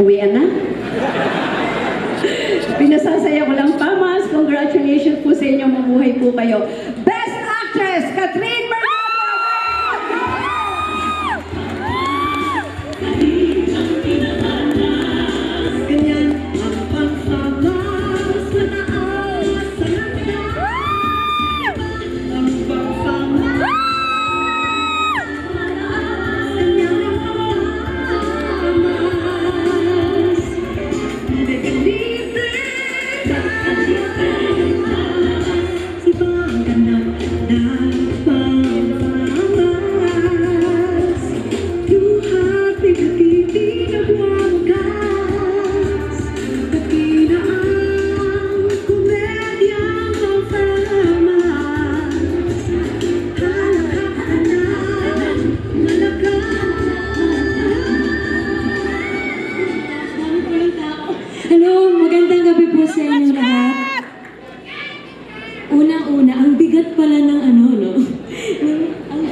Uwian na? Pinasasaya ko lang, Pamas. Congratulations po sa inyo. Mabuhay po kayo. Best Actress, Catherine Bernardo!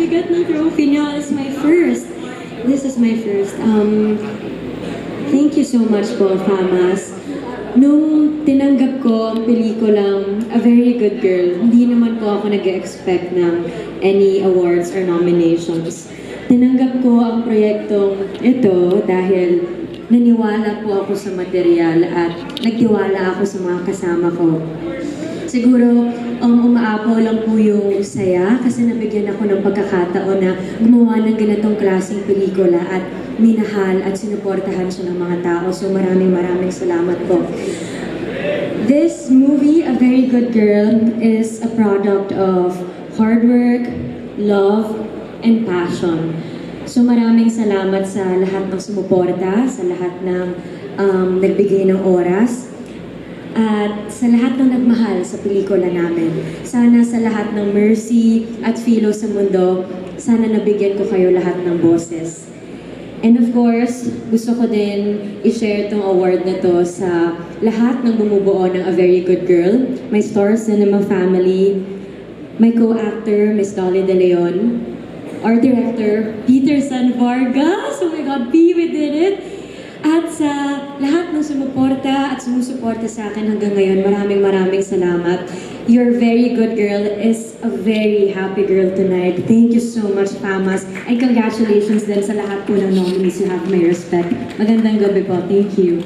Bigat ng trophy niyo is my first. This is my first. Um, thank you so much po, Famas. Nung tinanggap ko ang pelikulang A Very Good Girl, hindi naman po ako nag expect ng any awards or nominations. Tinanggap ko ang proyektong ito dahil naniwala po ako sa material at nagtiwala ako sa mga kasama ko. Siguro, um, umaapaw lang po yung saya kasi nabigyan ako ng pagkakataon na gumawa ng ganitong klaseng pelikula at minahal at sinuportahan siya ng mga tao. So maraming maraming salamat po. This movie, A Very Good Girl, is a product of hard work, love, and passion. So maraming salamat sa lahat ng sumuporta, sa lahat ng um, nagbigay ng oras, at sa lahat ng nagmahal sa pelikula namin. Sana sa lahat ng mercy at filo sa mundo, sana nabigyan ko kayo lahat ng boses. And of course, gusto ko din i-share tong award na to sa lahat ng bumubuo ng A Very Good Girl, my Star Cinema family, my co-actor, Miss Dolly De Leon, our director, Peter San Vargas, oh my God, B, we did it! At sa lahat ng sumuporta at sumusuporta sa akin hanggang ngayon, maraming maraming salamat. Your very good girl is a very happy girl tonight. Thank you so much, Famas. And congratulations din sa lahat po ng nominees. You have my respect. Magandang gabi po. Thank you.